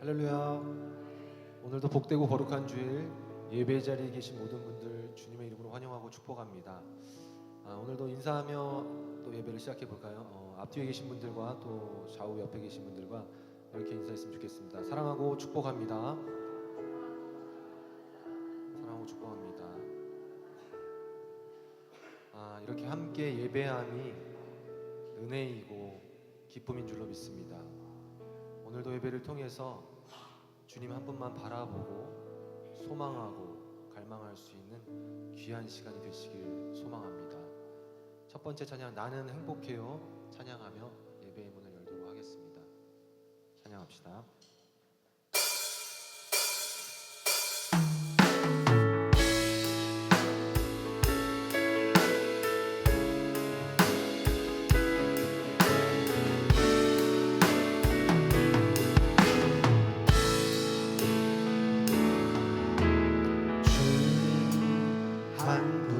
할렐루야. 오늘도 복되고 거룩한 주일 예배 자리에 계신 모든 분들 주님의 이름으로 환영하고 축복합니다. 아, 오늘도 인사하며 또 예배를 시작해 볼까요? 어, 앞뒤에 계신 분들과 또 좌우 옆에 계신 분들과 이렇게 인사했으면 좋겠습니다. 사랑하고 축복합니다. 사랑하고 축복합니다. 아, 이렇게 함께 예배함이 은혜이고 기쁨인 줄로 믿습니다. 오늘도 예배를 통해서 주님 한 분만 바라보고 소망하고 갈망할 수 있는 귀한 시간이 되시길 소망합니다. 첫 번째 찬양 나는 행복해요 찬양하며 예배의 문을 열도록 하겠습니다. 찬양합시다. 주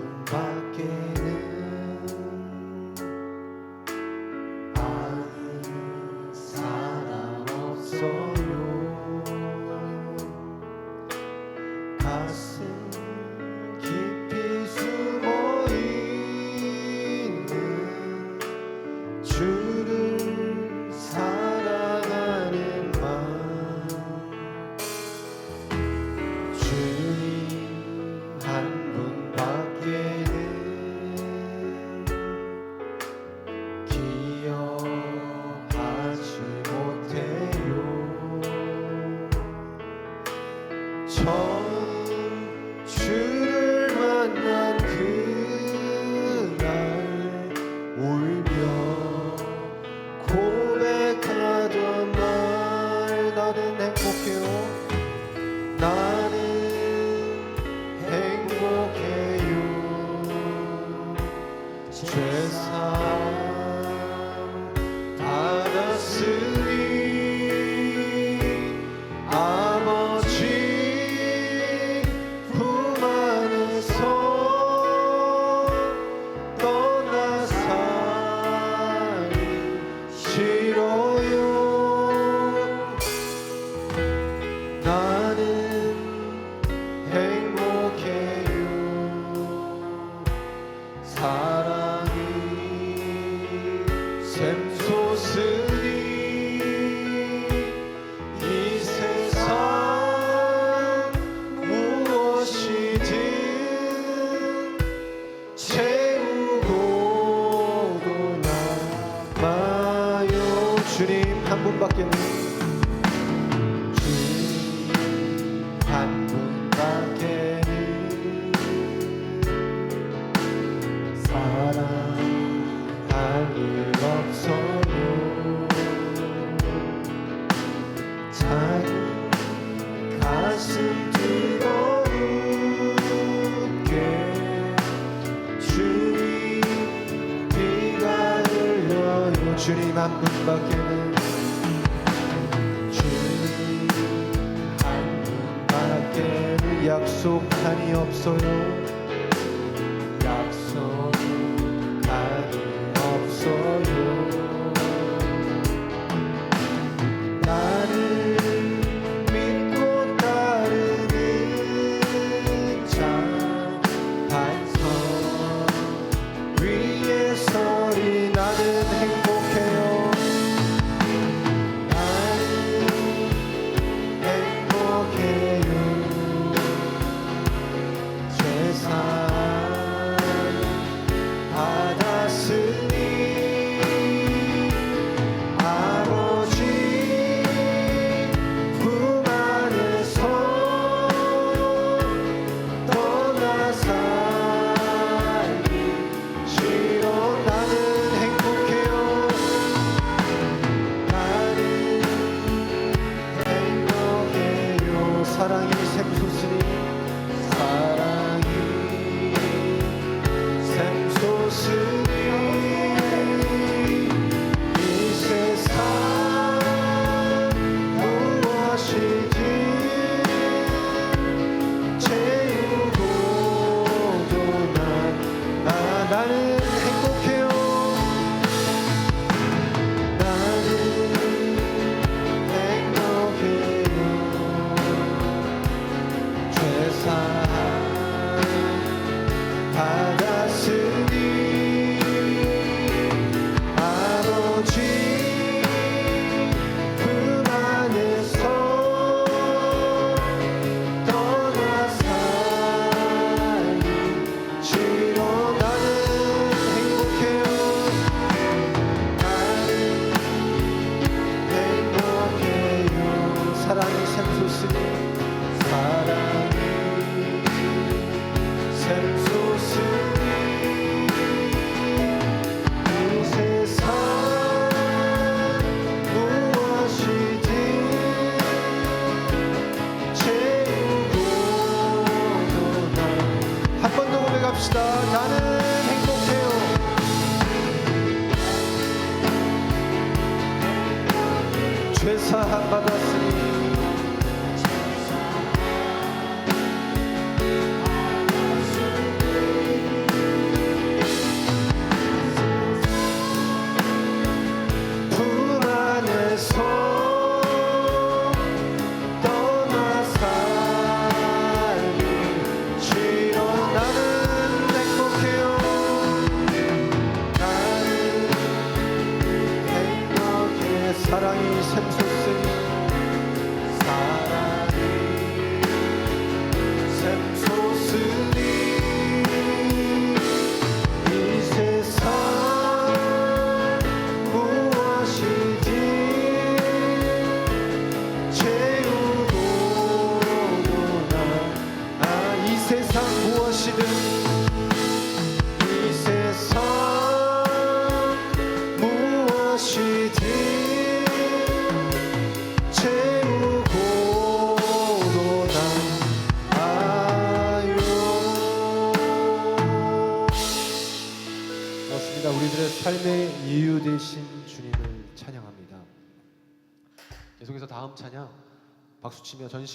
한 분밖에 없는 주님 한 분밖에는 사랑할 일 없어요 자기 가슴 뜨거운게 주님 비가 흘려요. 주님 한 분밖에는 약속한이 없어요 사 받았으니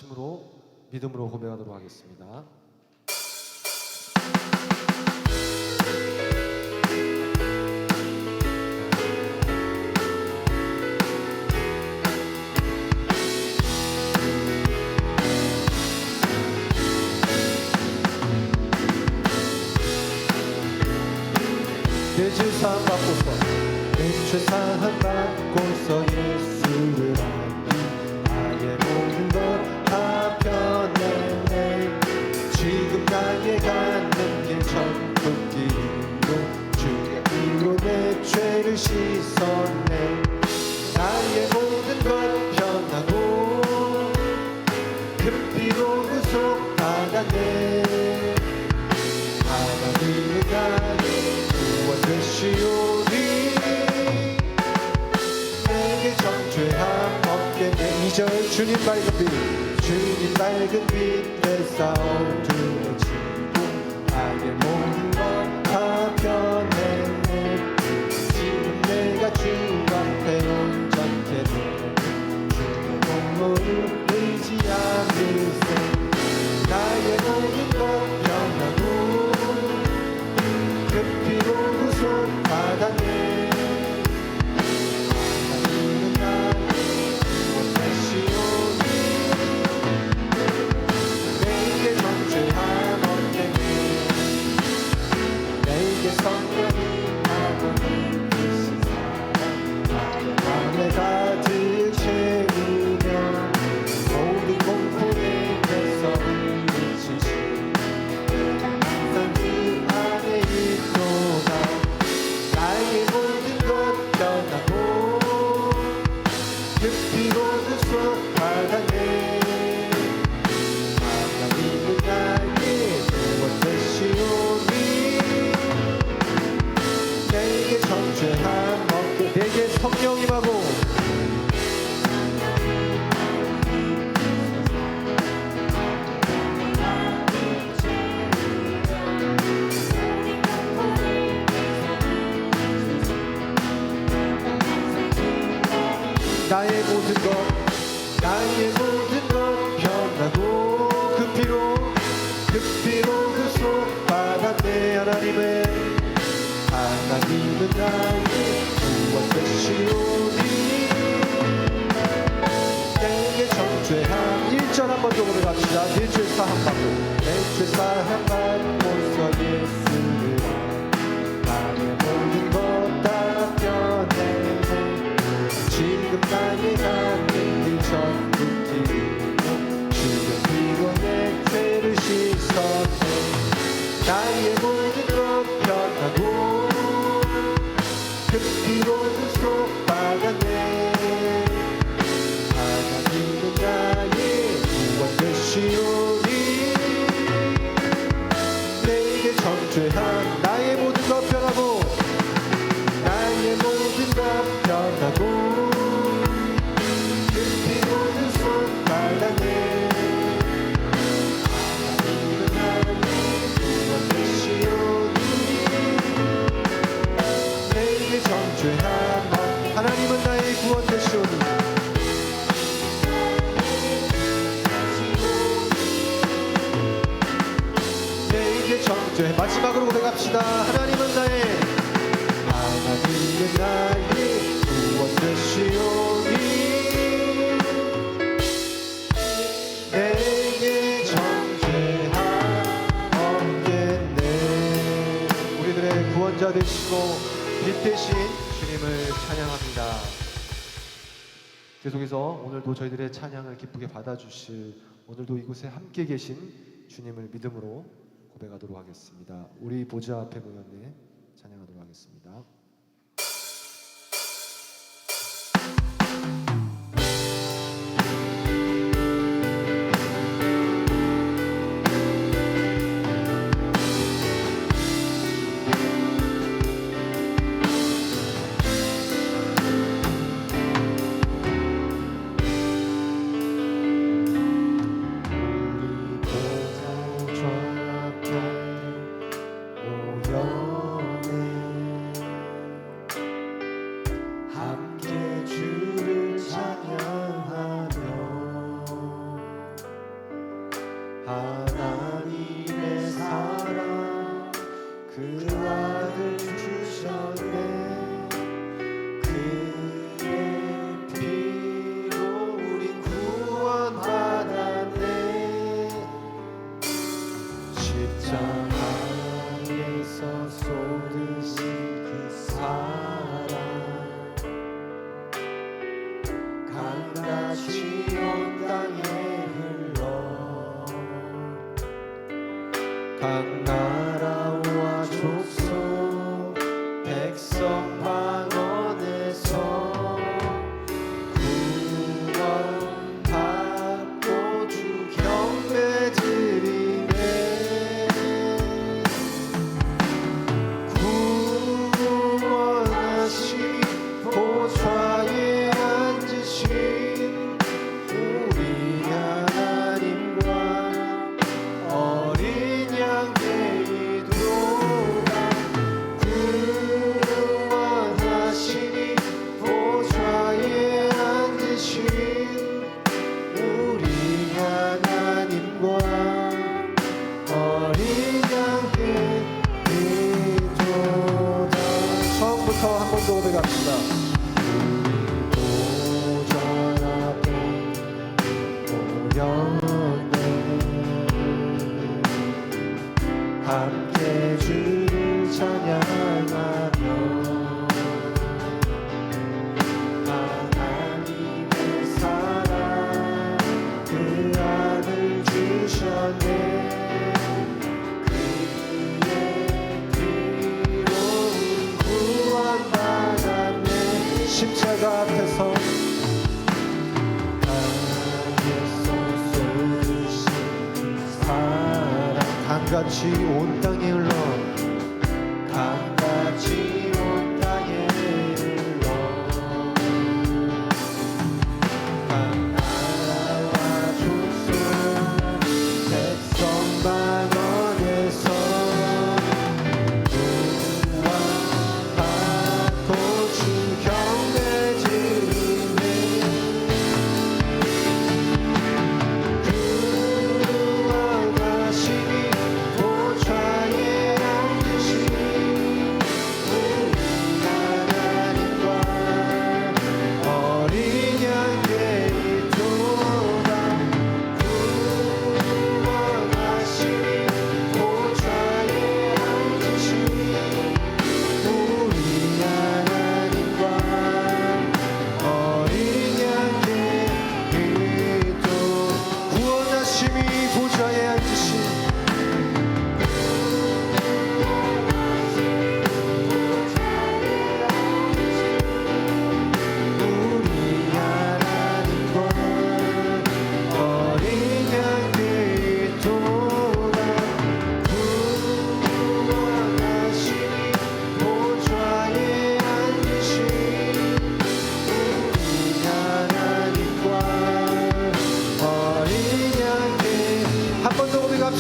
심으로 믿음으로 고백하도록 하겠습니다. 내 주상 받고서 내 주상 받고 죄를 씻었네. 나의 모든 것 변하고 금피로 구속받았네 하나님의 나를 구원 되시오니 내게 정죄함 없겠네 이절 주님 밝은 빛 주님 밝은 빛내 싸움 두려지고 나의 모든 것다 변 모든 것 나의 모든 것 변하고 그 피로 그 피로 그속 받았네 하나님의 하나님은 나의 구원 되시오니. 내게 정죄한 일절 한번 더 고백합시다. 내 죄사 한 방울. 내 죄사 再也不 부자 되시고 빛 되신 주님을 찬양합니다. 계속해서 오늘도 저희들의 찬양을 기쁘게 받아주실 오늘도 이곳에 함께 계신 주님을 믿음으로 고백하도록 하겠습니다. 우리 보좌 앞에 모였네 찬양하도록 하겠습니다. 같이 온 땅에 흘러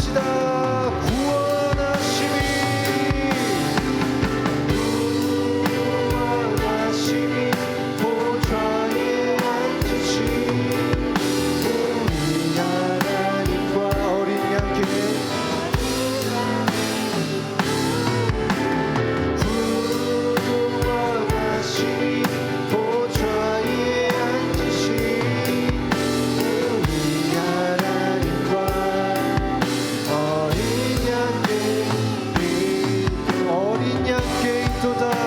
봅시다. туда